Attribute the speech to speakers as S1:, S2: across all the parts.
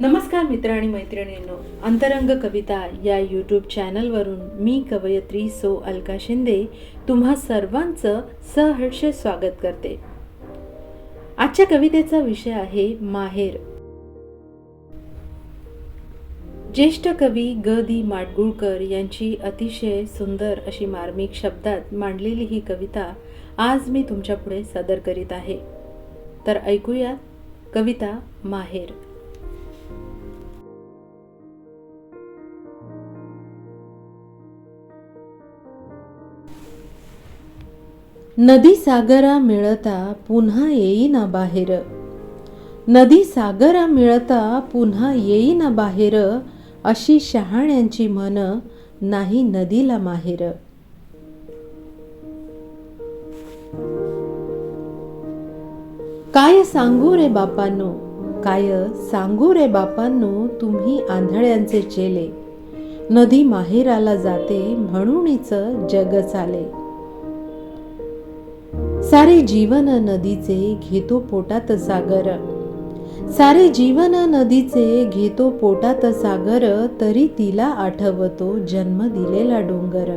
S1: नमस्कार मित्र आणि मैत्रिणींनो अंतरंग कविता या यूट्यूब चॅनलवरून मी कवयत्री सो अलका शिंदे तुम्हा सर्वांचं सहर्ष स्वागत करते. आजच्या कवितेचा विषय आहे माहेर. ज्येष्ठ कवी ग. दी. माडगुळकर यांची अतिशय सुंदर अशी मार्मिक शब्दात मांडलेली ही कविता आज मी तुमच्यापुढे सादर करीत आहे. तर ऐकूया कविता माहेर. नदी सागरा मिळता पुन्हा येईना बाहेर. नदी सागरा मिळता पुन्हा येईना बाहेर अशी शहाण्यांची मन नाही नदीला माहेर. काय सांगू रे बापांनो? काय सांगू रे बापांनो? तुम्ही आंधळ्यांचे चेले. नदी माहेराला जाते म्हणूनच जग चाले. सारे जीवन नदीचे घेतो पोटात सागर. सारे जीवन नदीचे घेतो पोटात सागर तरी तिला आठवतो जन्म दिलेला डोंगर.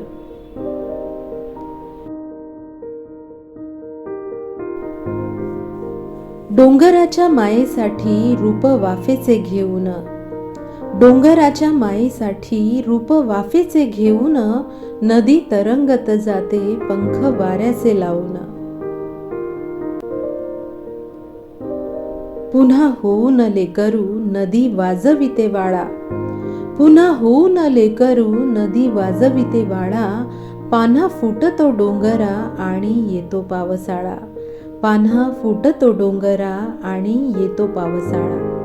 S1: डोंगराच्या मायेसाठी रूप वाफेचे घेऊन. डोंगराच्या मायेसाठी रूप वाफेचे घेऊन नदी तरंगत जाते पंख वाऱ्याचे लावून. पुन्हा होऊन लेकरू नदी वाजविते वाळा पुन्हा होऊन लेकरू नदी वाजविते वाळा पान्हा फुटतो डोंगरा आणि येतो पावसाळा. पान्हा फुटतो डोंगरा आणि येतो पावसाळा.